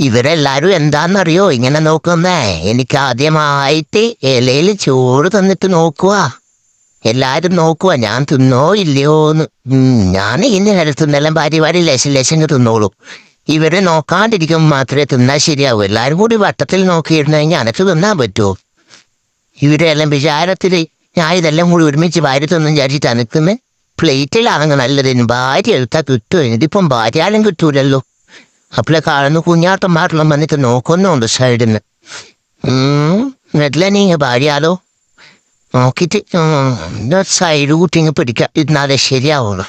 ഇവരെല്ലാരും എന്താന്നറിയോ? ഇങ്ങനെ നോക്കുന്നേ. എനിക്ക് ആദ്യമായിട്ട് ഇലയിൽ ചോറ് തന്നിട്ട് നോക്കുക എല്ലാരും നോക്കുക ഞാൻ തിന്നോ ഇല്ലയോന്ന് ഞാൻ ഇനി തിന്നെല്ലാം ഭാര്യ ഭാര്യ ലേശം തിന്നോളൂ. ഇവരെ നോക്കാണ്ടിരിക്കുമ്പോൾ മാത്രമേ തിന്നാൽ ശരിയാവൂ. എല്ലാരും കൂടി വട്ടത്തിൽ നോക്കിയിരുന്നെങ്കിൽ അനക്ക് തിന്നാൻ പറ്റുമോ ഇവരെല്ലാം വിചാരത്തിൽ ഞാൻ ഇതെല്ലാം കൂടി ഒരുമിച്ച് ഭാര്യ തിന്നും വിചാരിച്ചിട്ട് അനക്കുന്ന് പ്ലേറ്റിലാണെങ്കിൽ നല്ലതിന്. ഭാര്യ എടുത്താൽ കിട്ടുമോ ഇതിപ്പം ഭാര്യ ആരും കിട്ടൂലല്ലോ. അപ്പോഴേ കാണുന്ന കുഞ്ഞാട്ടന്മാരെല്ലാം വന്നിട്ട് നോക്കുന്നുണ്ട് സൈഡിന്ന്. എന്നിട്ടില്ല നീ ഭാര്യയാലോ? നോക്കിയിട്ട് സൈഡ് കൂട്ടി ഇങ്ങ് പിടിക്കാം. ഇരുന്നാലേ ശരിയാവുള്ളൂ.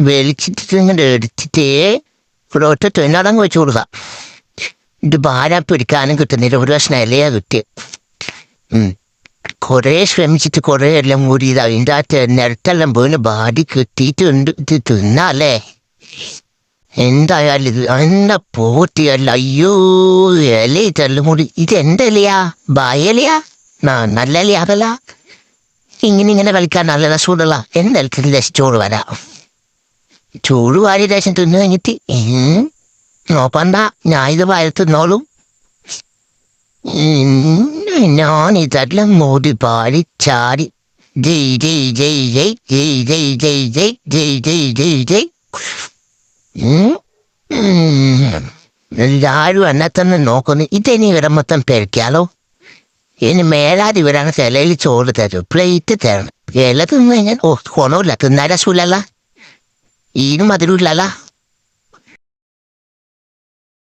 വലിച്ചിട്ട് ഇങ്ങോട്ട് എടുത്തിട്ടേ ഇവിടെ ഒറ്റ തൊഴിലാടങ്ങ് വെച്ച് കൊടുക്കാം. ഇത് ഭാരം പിടിക്കാനും കിട്ടുന്നില്ല. ഒരു കഷ്ണം ഇലയാ കിട്ടിയ. കുറേ ശ്രമിച്ചിട്ട് കുറേ എല്ലാം കൂടി ഇത് അതിന്റെ അകത്ത് നിരത്തെല്ലാം പോയിന് ബാഡി കിട്ടിയിട്ടുണ്ട്. ഇത് തിന്നാലേ എന്തായാലും ഇത് എന്റെ പോറ്റിയല്ല അയ്യോ ഇല ഇതെല്ലാം കൂടി ഇത് എന്റെ ഇലയാ ബായലയാ നല്ല ഇലയാ അതല്ല ഇങ്ങനെ ഇങ്ങനെ കളിക്കാൻ നല്ല രസമുള്ള എന്തായാലും രസം ചോറ് വരാം ചോറ് വാരി രസം തിന്നു കഴിഞ്ഞിട്ട് നോക്കണ്ട ഞാൻ ഇത് വയറ് തിന്നോളും ഉം, ഞാൻ ഇതെല്ലാം മൂടി പാടി ചാടി ജയ് ജയ് ജയ് ജയ് ജയ് ജയ് ജയ് ജയ് ജയ് ജയ് ജയ് ജയ് എല്ലാരും എന്നെ തന്നെ നോക്കുന്നു. ഇതെനി ഇവിടെ മൊത്തം പെരുക്കിയാലോ ഇനി മേലാതി ഇവരാണ് ചിലയിൽ ചോറ് തരും. പ്ലേറ്റ് തരണം. ഇല തിന്നു കഴിഞ്ഞാൽ ഓ കൊണമില്ല തിന്നാരസൂലല്ല ഈനും മധുരമില്ലല്ല